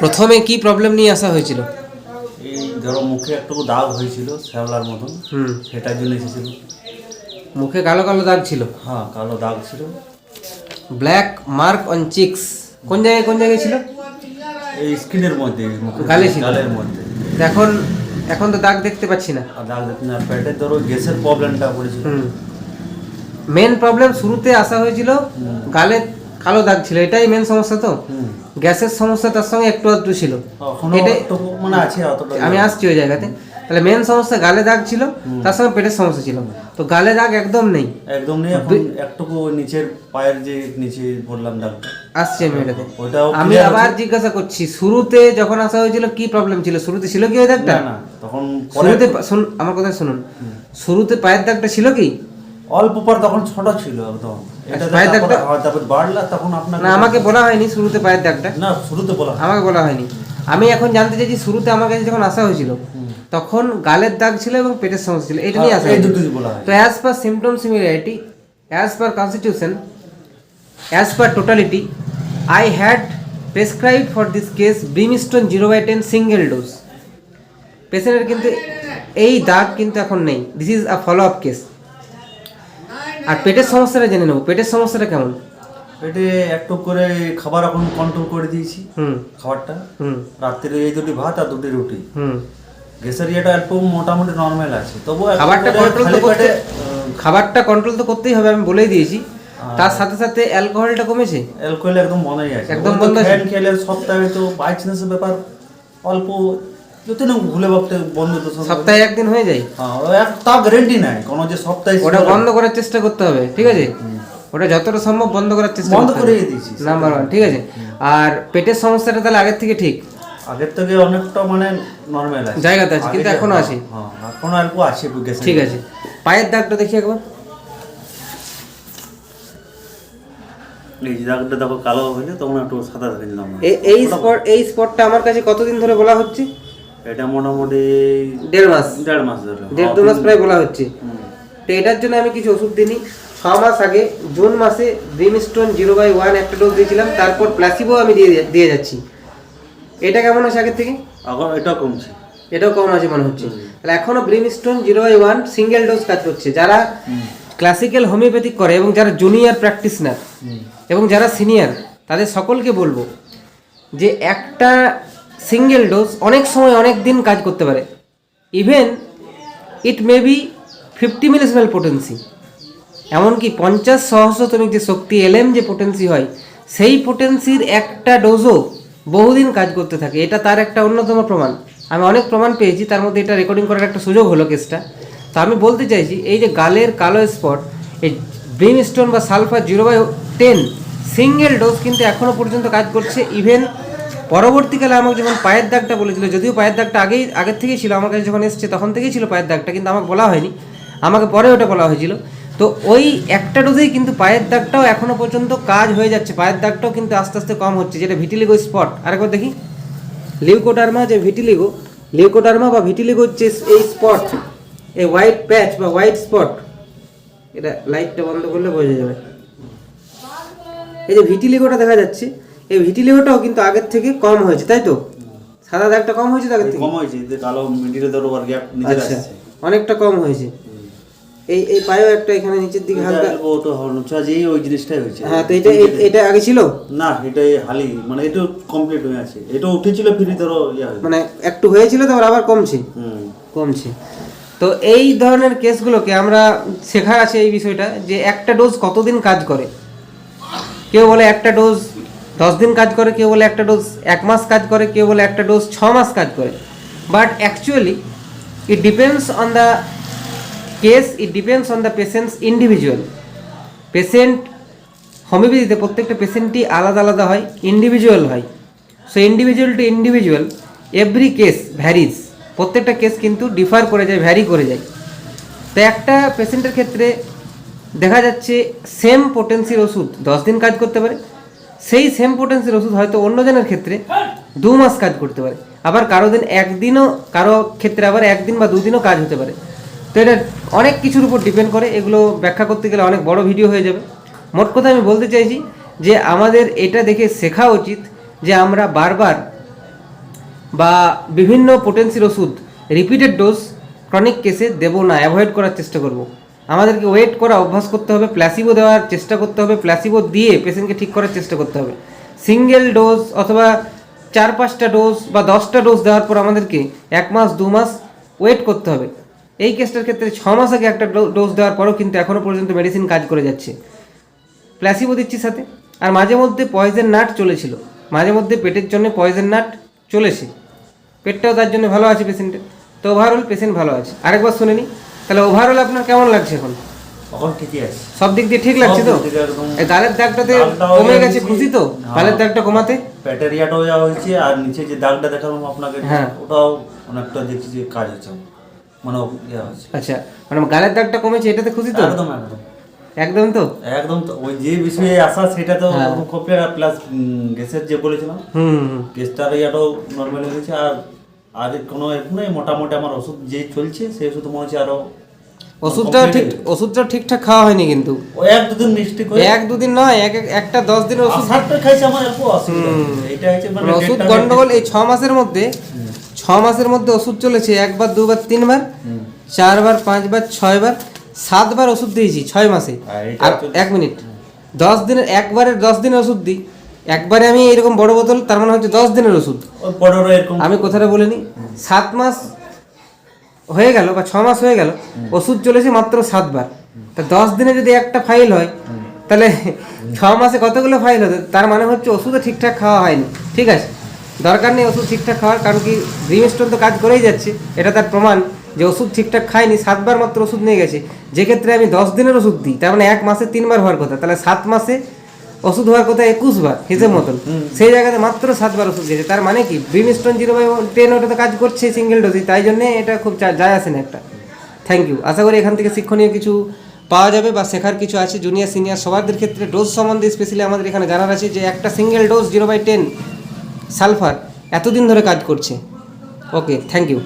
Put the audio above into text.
প্রথমে কি প্রবলেম নিয়ে আসা হয়েছিল? এই ধরো মুখে একটু দাগ হয়েছিল শ্যাওলার মতন। হুম। সেটার জন্য এসেছিল। মুখে কালো কালো দাগ ছিল? হ্যাঁ কালো দাগ ছিল। ব্ল্যাক মার্ক অন চিক্স কোন জায়গায় কোন জায়গায় ছিল? এই স্কিনের মধ্যে গালে ছিল? গালের মধ্যে। এখন এখন তো দাগ দেখতে পাচ্ছি না। আর দাগ দেখতে না পেটে ধরো গ্যাসের প্রবলেমটা পড়েছিল। হুম। মেন প্রবলেম শুরুতে আসা হয়েছিল গালে কালো দাগ ছিল এটাই মেন সমস্যা তো। গ্যাসের সমস্যা তার সঙ্গে একটু আধটু ছিল। এটাই- মানে আছে আমি আসছি ওই জায়গাতে। তাহলে মেন সমস্যা গালে দাগ ছিল তার সঙ্গে পেটের সমস্যা ছিল। তো গালে দাগ একদম নেই। একদম নেই একটুকু নিচের পায়ের যে নিচে বললাম দাগটা। আসছি আমি এটাতে। আমি আবার জিজ্ঞাসা করছি শুরুতে যখন আসা হয়েছিল কি প্রবলেম ছিল? শুরুতে ছিল কি ওই দাগটা? না তখন শুরুতে শুন আমার কথা শুনুন। শুরুতে পায়ের দাগটা ছিল কি? অল্প পর তখন ছোট ছিল একদম তারপর বাড়লা তখন আপনার না আমাকে বলা হয়নি শুরুতে পায়ের দাগটা। না শুরুতে বলা আমাকে বলা হয়নি। আমি এখন জানতে চাইছি শুরুতে আমার কাছে যখন আসা হয়েছিল তখন গালের দাগ ছিল এবং পেটের সমস্যা ছিল। এটা নিয়ে আসা তো as per symptom similarity as per constitution as per totality I had prescribe for this case brimstone zero by ten single dose পেশেন্টের কিন্তু এই দাগ কিন্তু এখন নেই। This is a follow up case আর পেটের সমস্যাটা জেনে নেব। পেটের সমস্যাটা কেমন? পেটে একটু করে খাবার এখন কন্ট্রোল করে দিয়েছি। হুম। খাবারটা। হুম। রাত্রে এই দুটি ভাত আর দুটি রুটি। হুম। গ্যাসের ইয়েটা একটু মোটামুটি নর্মাল আছে। তবু খাবারটা কন্ট্রোল তো করতে খাবারটা কন্ট্রোল তো করতেই হবে আমি বলেই দিয়েছি। তার সাথে সাথে অ্যালকোহলটা কমেছে? অ্যালকোহল একদম বন্ধই আছে। একদম বন্ধ খেলে সপ্তাহে তো বাই চান্সের ব্যাপার অল্প না ভুলে ভাবতে বন্ধ তো সপ্তাহে একদিন হয়ে যায়? হ্যাঁ এক তাও গ্যারেন্টি নাই কোনো যে সপ্তাহে ওটা বন্ধ করার চেষ্টা করতে হবে ঠিক আছে? ওটা যতটা সম্ভব বন্ধ করার চেষ্টা বন্ধ করে দিয়েছি নাম্বার ওয়ান ঠিক আছে? আর পেটের সমস্যাটা তাহলে আগের থেকে ঠিক? আগের থেকে অনেকটা মানে নর্মাল আছে। জায়গাতে আছে, কিন্তু এখনও আছে। হ্যাঁ এখনও অল্প আছে গ্যাসের ঠিক আছে। পায়ের দাগটা দেখি একবার। দাগটা দেখো কালো হইলে তখন একটু সাদা দেখে নিলাম। এই স্পট এই স্পটটা আমার কাছে কতদিন ধরে বলা হচ্ছে? এটা মোটামুটি দেড় মাস। দেড় মাস ধরে। দেড় দু মাস প্রায় বলা হচ্ছে। তো এটার জন্য আমি কিছু ওষুধ দিইনি। ছ মাস আগে জুন মাসে ব্রিমস্টোন জিরো বাই ওয়ান একটা ডোজ দিয়েছিলাম তারপর প্লাসিবো আমি দিয়ে দিয়ে যাচ্ছি। এটা কেমন আছে আগের থেকে? এখন এটা কমছে। এটাও কম আছে মনে হচ্ছে। তাহলে এখনও brimstone zero by one single dose কাজ করছে। যারা ক্লাসিক্যাল হোমিওপ্যাথিক করে এবং যারা জুনিয়র প্র্যাকটিসনার এবং যারা সিনিয়র তাদের সকলকে বলব যে একটা সিঙ্গেল ডোজ অনেক সময় অনেক দিন কাজ করতে পারে। Even it may be fifty millesimal potency এমনকি পঞ্চাশ সহস্রতমিক যে শক্তি এলএম যে পোটেন্সি হয়, সেই পোটেন্সির একটা ডোজও বহুদিন কাজ করতে থাকে। এটা তার একটা অন্যতম প্রমাণ। আমি অনেক প্রমাণ পেয়েছি, তার মধ্যে এটা রেকর্ডিং করার একটা সুযোগ হলো কেসটা তো আমি বলতে চাইছি, এই যে গালের কালো স্পট এই ব্রিম স্টোন বা sulphur zero by ten single dose কিন্তু এখনও পর্যন্ত কাজ করছে। ইভেন পরবর্তীকালে আমাকে যখন পায়ের দাগটা বলেছিল, যদিও পায়ের দাগটা আগেই, আগের থেকেই ছিল, আমার কাছে যখন এসছে, তখন থেকেই ছিল পায়ের দাগটা, কিন্তু আমাকে বলা হয়নি। আমাকে পরে ওটা বলা হয়েছিল। তো ওই একটা ডোজেই কিন্তু পায়ের দাগটাও এখনও পর্যন্ত কাজ হয়ে যাচ্ছে। পায়ের দাগটাও কিন্তু আস্তে আস্তে কম হচ্ছে, যেটা ভিটিলিগো স্পট আরেকবার দেখি। লিউকোডার্মা যে ভিটিলিগো লিউকোডার্মা বা ভিটিলিগো যে এই স্পট এই হোয়াইট প্যাচ বা হোয়াইট স্পট এটা লাইটটা বন্ধ করলে বোঝা যাবে। এই যে ভিটিলিগোটা দেখা যাচ্ছে এই ভিটিলিগোটাও কিন্তু আগের থেকে কম হয়েছে তাই তো? সাদা দাগটা কম হয়েছে আগের থেকে? কম হয়েছে যে কালো মিডিলে ধরো আর গ্যাপ নিজের আচ্ছা অনেকটা কম হয়েছে। এই এই পায়েও একটা এখানে নিচের দিকে হালকা ও তো হনুচা যেই ওই জিনিসটাই হয়েছে। হ্যাঁ তো এটা এটা আগে ছিল? না এটা হালি মানে এটা কমপ্লিট হয়ে আছে। এটা উঠেছিল ফিরি ধরো ইয়া মানে একটু হয়েছিল তারপর আবার কমছে? হুম। কমছে। তো এই ধরনের কেসগুলোকে আমরা শেখা আছে এই বিষয়টা যে একটা ডোজ কতদিন কাজ করে? কেউ বলে একটা ডোজ দশ দিন কাজ করে, কেউ বলে একটা ডোজ এক মাস কাজ করে, কেউ বলে একটা ডোজ ছ মাস কাজ করে। But actually it depends on the case it depends on the patients individual patient হোমিওপ্যাথিতে প্রত্যেকটা পেশেন্টই আলাদা আলাদা হয় ইন্ডিভিজুয়াল হয়। So individual to individual every case varies প্রত্যেকটা কেস কিন্তু ডিফার করে যায় ভ্যারি করে যায়। তো একটা পেশেন্টের ক্ষেত্রে দেখা যাচ্ছে সেম পোটেন্সির ওষুধ দশ দিন কাজ করতে পারে সেই সেম পোটেন্সির ওষুধ হয়তো অন্যজনের ক্ষেত্রে দু মাস কাজ করতে পারে। আবার কারও দিন একদিনও, কারও ক্ষেত্রে আবার একদিন বা দুদিনও কাজ হতে পারে। তো এটা অনেক কিছুর উপর ডিপেন্ড করে। এগুলো ব্যাখ্যা করতে গেলে অনেক বড় ভিডিও হয়ে যাবে। মোট কথা আমি বলতে চাইছি যে আমাদের এটা দেখে শেখা উচিত যে আমরা বারবার বা বিভিন্ন পোটেন্সির ওষুধ রিপিটেড ডোজ ক্রনিক কেসে দেবো না অ্যাভয়েড করার চেষ্টা করব। আমাদেরকে ওয়েট করা, অভ্যাস করতে হবে প্ল্যাসিবো দেওয়ার চেষ্টা করতে হবে প্ল্যাসিবো দিয়ে পেশেন্টকে ঠিক করার চেষ্টা করতে হবে। সিঙ্গেল ডোজ অথবা চার পাঁচটা ডোজ বা দশটা ডোজ দেওয়ার পর আমাদেরকে এক মাস, দু মাস ওয়েট করতে হবে। এই কেসটার ক্ষেত্রে ছ মাস আগে একটা ডোজ দেওয়ার পরও কিন্তু এখনও পর্যন্ত মেডিসিন কাজ করে যাচ্ছে। প্ল্যাসিবো দিচ্ছি সাথে। আর মাঝে মধ্যে পয়জেন নাট চলেছিল। মাঝে মধ্যে পেটের জন্য পয়জেন নাট চলেছে। পেটটাও তার জন্য ভালো আছে পেশেন্টের তো ওভারঅল পেশেন্ট ভালো আছে। আরেকবার শুনে নি তাহলে ওভারঅল আপনার কেমন লাগছে এখন? তখন ঠিকই আছে। সব দিক দিয়ে ঠিক লাগছে তো? এই গালের দাগটাতে কমে গেছে। খুশি তো? হ্যাঁ। গালের দাগটা কমাতে? ব্যাটারিয়াটাও যাওয়া হয়েছে আর নিচে যে দাগটা দেখালাম আপনাকে হ্যাঁ। ওটাও অনেকটা দেখছি যে কাজ হচ্ছে। মানে ইয়ে আচ্ছা মানে গালের দাগটা কমেছে এটাতে খুশি তো? একদম একদম। একদম তো? একদম তো। ওই যে বিষয়ে আসা সেটা তো হ্যাঁ। কমপ্লিট প্লাস গ্যাসের যে বলেছিলাম হুম। গ্যাসটার ইয়াটাও নর্মাল হয়ে গেছে আর আর কোনো নেই মোটামুটি আমার ওষুধ যে চলছে সেই ওষুধ মনে হচ্ছে আরও ওষুধটাও ঠিক ওষুধটাও ঠিকঠাক খাওয়া হয়নি কিন্তু। ওই এক দুদিন মিষ্টি করে এক দুদিন নয় এক এক- একটা দশ দিনের ওষুধ খাইছে আমার অসুবিধা। এটা হচ্ছে মানে মানে ওষুধ গন্ডগোল এই ছ মাসের মধ্যে ছ মাসের মধ্যে ওষুধ চলেছে একবার দুবার তিনবার চারবার পাঁচবার ছয়বার সাতবার ওষুধ দিয়েছি ছয় মাসে। আর এক মিনিট। দশ দিনের একবারের দশ দিনের ওষুধ দিই। একবারে আমি এরকম বড় বোতল তার মানে হচ্ছে দশ দিনের ওষুধ। আমি কথাটা বলিনি। সাত মাস হয়ে গেল বা ছ মাস হয়ে গেল ওষুধ চলেছে মাত্র সাতবার। তা দশ দিনে যদি একটা ফাইল হয় তাহলে ছ মাসে কতগুলো ফাইল হতো? তার মানে হচ্ছে ওষুধও ঠিকঠাক খাওয়া হয়নি ঠিক আছে? দরকার নেই ওষুধ ঠিকঠাক খাওয়ার কারণ কি ড্রিম স্টোন তো কাজ করেই যাচ্ছে এটা তার প্রমাণ যে ওষুধ ঠিকঠাক খায়নি সাতবার মাত্র ওষুধ নিয়ে গেছে। যে ক্ষেত্রে আমি দশ দিনের ওষুধ দিই তার মানে এক মাসে তিনবার হওয়ার কথা তাহলে সাত মাসে ওষুধ হওয়ার কথা একুশ বার হিসেব মতন। সেই জায়গাতে মাত্র সাতবার ওষুধ গেছে তার মানে কি? ব্রিমস্টোন জিরো বাই টেন ওটা তো কাজ করছে সিঙ্গেল ডোজে তাই জন্যে এটা খুব যায় আসে না একটা। থ্যাংক ইউ আশা করি এখান থেকে শিক্ষণীয় কিছু পাওয়া যাবে বা শেখার কিছু আছে। জুনিয়র সিনিয়র সবার ক্ষেত্রে ডোজ সম্বন্ধে স্পেশালি আমাদের এখানে জানার আছে যে একটা single dose zero by ten sulphur এতদিন ধরে কাজ করছে। Okay thank you